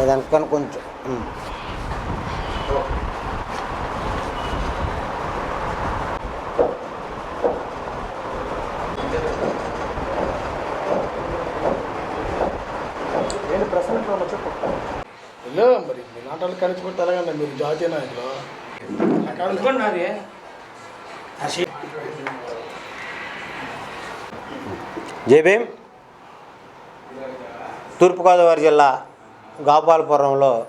దానికన్నా కొంచెం ఉమ్. ఏంటి ప్రశ్న చెప్పు మరి మీ నాటాలు కలిసిపోతే ఎలాగండి మీరు జాతీయ నాయకులు? అక్కడ అనుకున్నది జై భీమ్. తూర్పుగోదావరి జిల్లా గోపాలపురంలో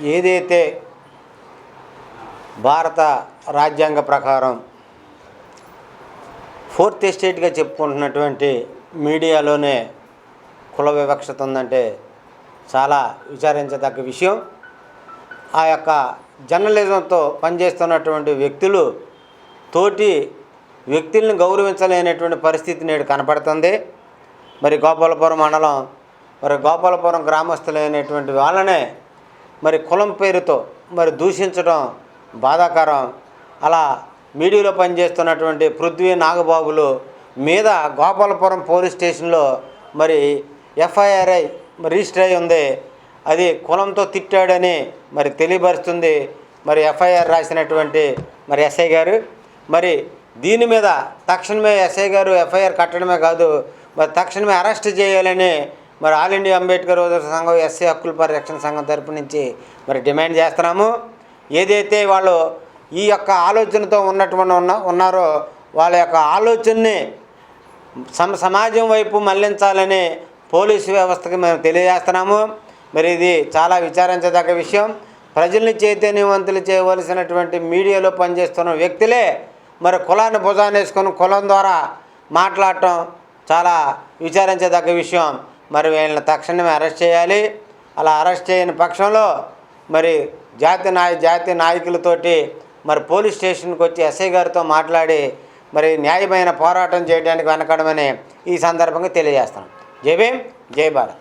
ఏదైతే భారత రాజ్యాంగ ప్రకారం ఫోర్త్ ఎస్టేట్గా చెప్పుకుంటున్నటువంటి మీడియాలోనే కుల వివక్షత ఉందంటే చాలా విచారించదగ్గ విషయం. ఆ యొక్క జర్నలిజంతో పనిచేస్తున్నటువంటి వ్యక్తులు తోటి వ్యక్తులను గౌరవించలేనటువంటి పరిస్థితి నేడు కనపడుతుంది. మరి గోపాలపురం మండలం మరి గోపాలపురం గ్రామస్తులైనటువంటి వాళ్ళనే మరి కులం పేరుతో మరి దూషించడం బాధాకరం. అలా మీడియాలో పనిచేస్తున్నటువంటి పృథ్వీ నాగబాబులు మీద గోపాలపురం పోలీస్ స్టేషన్లో మరి ఎఫ్ఐఆర్ఐ రిజిస్టర్ అయి ఉంది. అది కులంతో తిట్టాడని మరి తెలియపరుస్తుంది. మరి ఎఫ్ఐఆర్ రాసినటువంటి మరి ఎస్ఐ గారు. మరి దీని మీద తక్షణమే ఎస్ఐ గారు ఎఫ్ఐఆర్ కట్టడమే కాదు మరి తక్షణమే అరెస్ట్ చేయాలని మరి ఆల్ ఇండియా అంబేద్కర్ ఓదర్ సంఘం ఎస్సీ హక్కుల పరిరక్షణ సంఘం తరపు నుంచి మరి డిమాండ్ చేస్తున్నాము. ఏదైతే వాళ్ళు ఈ యొక్క ఆలోచనతో ఉన్నటువంటి ఉన్న ఉన్నారో వాళ్ళ యొక్క ఆలోచనని సమ సమాజం వైపు మళ్ళించాలని పోలీసు వ్యవస్థకి మేము తెలియజేస్తున్నాము. మరి ఇది చాలా విచారించదగ్గ విషయం. ప్రజల్ని చైతన్యవంతులు చేయవలసినటువంటి మీడియాలో పనిచేస్తున్న వ్యక్తులే మరి కులాన్ని భుజాన్ని వేసుకొని కులం ద్వారా మాట్లాడటం చాలా విచారించదగ్గ విషయం. మరి వీళ్ళని తక్షణమే అరెస్ట్ చేయాలి. అలా అరెస్ట్ చేయని పక్షంలో మరి జాతి నాయ జాతి నాయకులతోటి మరి పోలీస్ స్టేషన్కి వచ్చి ఎస్ఐ గారితో మాట్లాడి మరి న్యాయమైన పోరాటం చేయడానికి వెనకడమని ఈ సందర్భంగా తెలియజేస్తాను జై భీమ్ జై భారత్.